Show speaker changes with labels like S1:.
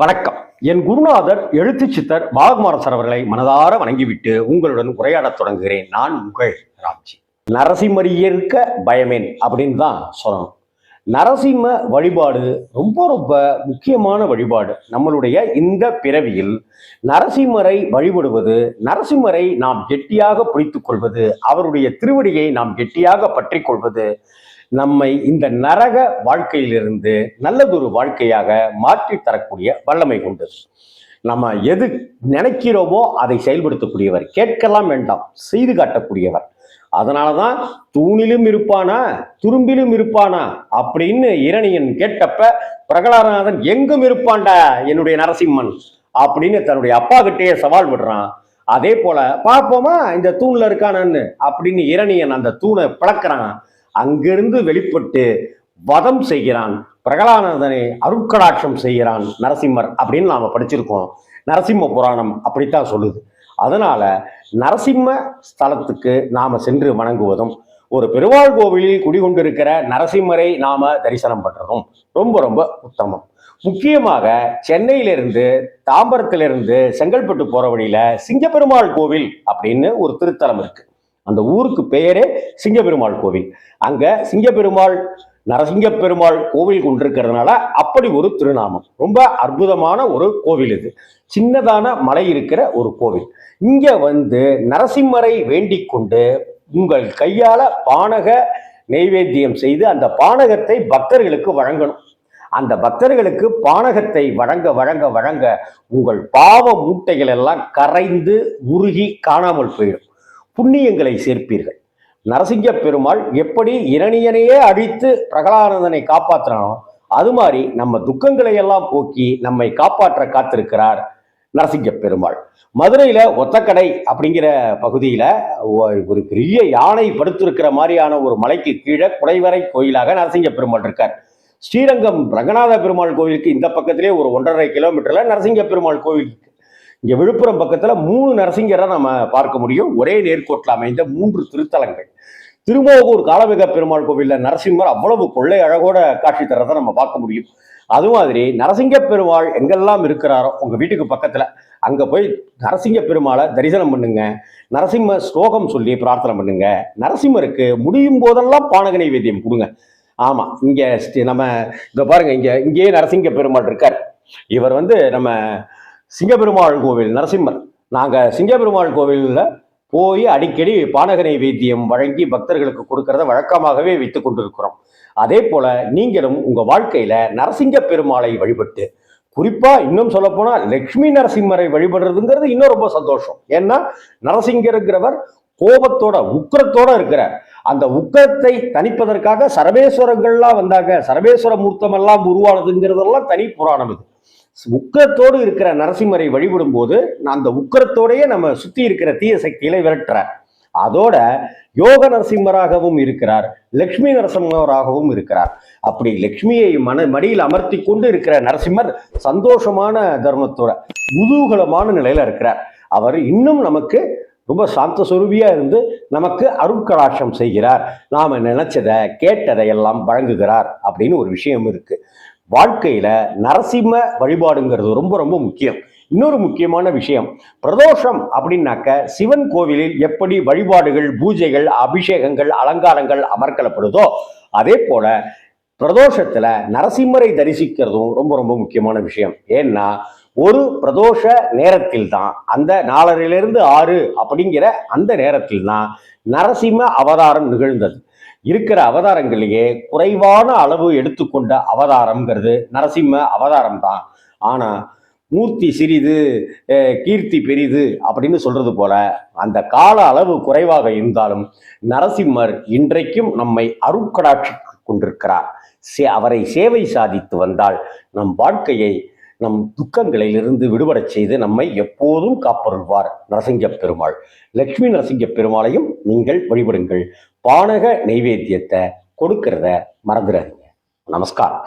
S1: வணக்கம். என் குருநாதர் எழுத்து சித்தர் பாலகுமாரசர் அவர்களை மனதார வணங்கிவிட்டு உங்களுடன் உரையாடத் தொடங்குகிறேன். நான் உங்கள் ராம்ஜி. நரசிம்மரியற்க பயமேன் அப்படின்னு தான் சொல்லணும். நரசிம்ம வழிபாடு ரொம்ப ரொம்ப முக்கியமான வழிபாடு. நம்மளுடைய இந்த பிறவியில் நரசிம்மரை வழிபடுவது நரசிம்மரை நாம் கெட்டியாக பிடித்துக் கொள்வது அவருடைய திருவடியை நாம் கெட்டியாக பற்றி கொள்வது நம்மை இந்த நரக வாழ்க்கையிலிருந்து நல்லதொரு வாழ்க்கையாக மாற்றி தரக்கூடிய வல்லமை உண்டு. நம்ம எது நினைக்கிறோமோ அதை செயல்படுத்தக்கூடியவர் கேட்கலாம் வேண்டாம் செய்து காட்டக்கூடியவர். அதனால தான் தூணிலும் இருப்பானா துரும்பிலும் இருப்பானா அப்படின்னு இரணியன் கேட்டப்ப பிரகலாதநாதன் எங்கும் இருப்பான்டா என்னுடைய நரசிம்மன் அப்படின்னு தன்னுடைய அப்பா கிட்டேயே சவால் விடுறான். அதே போல பார்ப்போமா இந்த தூண்ல இருக்கானான்னு அப்படின்னு இரணியன் அந்த தூணை பிளக்கிறான். அங்கிருந்து வெளிப்பட்டு வதம் செய்கிறான் பிரகலானந்தனை அருட்கடாட்சம் செய்கிறான் நரசிம்மர் அப்படின்னு நாம் படிச்சிருக்கோம். நரசிம்ம புராணம் அப்படித்தான் சொல்லுது. அதனால நரசிம்ம ஸ்தலத்துக்கு நாம் சென்று வணங்குவதும் ஒரு பெருவாள் கோவிலில் குடிகொண்டிருக்கிற நரசிம்மரை நாம தரிசனம் பண்றதும் ரொம்ப ரொம்ப உத்தமம். முக்கியமாக சென்னையிலிருந்து தாம்பரத்திலிருந்து செங்கல்பட்டு போற வழியில சிங்கப்பெருமாள் கோவில் அப்படின்னு ஒரு திருத்தலம் இருக்கு. அந்த ஊருக்கு பெயரே சிங்கப்பெருமாள் கோவில். அங்க சிங்கப்பெருமாள் நரசிங்க பெருமாள் கோவில் கொண்டிருக்கிறதுனால அப்படி ஒரு திருநாமம். ரொம்ப அற்புதமான ஒரு கோவில் இது. சின்னதான மலை இருக்கிற ஒரு கோவில். இங்க வந்து நரசிம்மரை வேண்டிக் கொண்டு உங்கள் கையால பானக நெய்வேத்தியம் செய்து அந்த பானகத்தை பக்தர்களுக்கு வழங்கணும். அந்த பக்தர்களுக்கு பானகத்தை வழங்க வழங்க வழங்க உங்கள் பாவ மூட்டைகள் எல்லாம் கரைந்து உருகி காணாமல் போயிடும். புண்ணியங்களை சேர்ப்பீர்கள். நரசிங்க பெருமாள் எப்படி இரணியனையே அழித்து பிரகலானந்தனை காப்பாற்றினானோ அது மாதிரி நம்ம துக்கங்களை எல்லாம் போக்கி நம்மை காப்பாற்ற காத்திருக்கிறார் நரசிங்க பெருமாள். மதுரையில ஒத்தக்கடை அப்படிங்கிற பகுதியில ஒரு பெரிய யானை படுத்திருக்கிற மாதிரியான ஒரு மலைக்கு கீழே குடைவரை கோயிலாக நரசிங்க பெருமாள் இருக்கார். ஸ்ரீரங்கம் ரங்கநாத பெருமாள் கோவிலுக்கு இந்த பக்கத்திலே ஒரு ஒன்றரை கிலோமீட்டர்ல நரசிங்க பெருமாள் கோவில் இங்க விழுப்புரம் பக்கத்துல மூணு நரசிங்கரை நம்ம பார்க்க முடியும். ஒரே நேர்கோட்டில் அமைந்த மூன்று திருத்தலங்கள். திருமோகூர் காலமிக பெருமாள் கோவில்ல நரசிம்மர் அவ்வளவு கொள்ளை அழகோட காட்சி தரதை நம்ம பார்க்க முடியும். அது மாதிரி நரசிங்க பெருமாள் எங்கெல்லாம் இருக்கிறாரோ உங்க வீட்டுக்கு பக்கத்துல அங்க போய் நரசிங்க பெருமாளை தரிசனம் பண்ணுங்க. நரசிம்ம ஸ்லோகம் சொல்லி பிரார்த்தனை பண்ணுங்க. நரசிம்மருக்கு முடியும் போதெல்லாம் பானக நைவேத்தியம் கொடுங்க. ஆமா இங்க நம்ம இதை பாருங்க இங்க இங்கேயே நரசிங்க பெருமாள் இருக்கார். இவர் வந்து நம்ம சிங்கப்பெருமாள் கோவில் நரசிம்மர். நாங்கள் சிங்கப்பெருமாள் கோவிலில் போய் அடிக்கடி பானகனை வைத்தியம் வழங்கி பக்தர்களுக்கு கொடுக்கறத வழக்கமாகவே வைத்து கொண்டிருக்கிறோம். அதே போல நீங்களும் உங்க வாழ்க்கையில நரசிங்க பெருமாளை வழிபட்டு குறிப்பா இன்னும் சொல்ல போனா லக்ஷ்மி நரசிம்மரை வழிபடுறதுங்கிறது இன்னும் ரொம்ப சந்தோஷம். ஏன்னா நரசிங்கருங்கிறவர் கோபத்தோட உக்கரத்தோட இருக்கிறார். அந்த உக்கரத்தை தணிப்பதற்காக சரபேஸ்வரங்கள்லாம் வந்தாங்க. சரபேஸ்வர மூர்த்தமெல்லாம் உருவானதுங்கிறதெல்லாம் தனி புராணம் இது. உக்கிரத்தோடு இருக்கிற நரசிம்மரை வழிபடும் போது அந்த உக்கரத்தோடையே நம்ம சுத்தி இருக்கிற தீய சக்திகளை விரட்டுறார் அதோட யோக நரசிம்மராகவும் இருக்கிறார் லக்ஷ்மி நரசிம்மராகவும் இருக்கிறார். அப்படி லக்ஷ்மியை மன மடியில் அமர்த்தி கொண்டு இருக்கிற நரசிம்மர் சந்தோஷமான தர்மத்தோட குதூகலமான நிலையில இருக்கிறார். அவர் இன்னும் நமக்கு ரொம்ப சாந்த சொரூபியா இருந்து நமக்கு அருட்கலாட்சம் செய்கிறார். நாம நினைச்சதை கேட்டதை எல்லாம் வழங்குகிறார் அப்படின்னு ஒரு விஷயம் இருக்கு. வாழ்க்கையில நரசிம்ம வழிபாடுங்கிறது ரொம்ப ரொம்ப முக்கியம். இன்னொரு முக்கியமான விஷயம் பிரதோஷம் அப்படின்னாக்க சிவன் கோவிலில் எப்படி வழிபாடுகள் பூஜைகள் அபிஷேகங்கள் அலங்காரங்கள் அமர்க்கலப்படுதோ அதே போல பிரதோஷத்துல நரசிம்மரை தரிசிக்கிறதும் ரொம்ப ரொம்ப முக்கியமான விஷயம். ஏன்னா ஒரு பிரதோஷ நேரத்தில் தான் அந்த நாலரையிலிருந்து ஆறு அப்படிங்கிற அந்த நேரத்தில் தான் நரசிம்ம அவதாரம் நிகழ்ந்தது. இருக்கிற அவதாரங்களிலேயே குறைவான அளவு எடுத்துக்கொண்ட அவதாரம்ங்கிறது நரசிம்ம அவதாரம் தான் ஆனா மூர்த்தி சிறிது கீர்த்தி பெரிது அப்படின்னு சொல்றது போல அந்த கால அளவு குறைவாக இருந்தாலும் நரசிம்மர் இன்றைக்கும் நம்மை அருட்கடாட்சி கொண்டிருக்கிறார். சே- அவரை சேவை சாதித்து வந்தால் நம் வாழ்க்கையை நம் துக்கங்களிலிருந்து விடுபடச் செய்து நம்மை எப்போதும் காப்பருள்வார் நரசிங்க பெருமாள். லக்ஷ்மி நரசிங்க பெருமாளையும் நீங்கள் வழிபடுங்கள். பானக நைவேத்தியத்தை கொடுக்கிறத மறந்துடாதீங்க நமஸ்காரம்.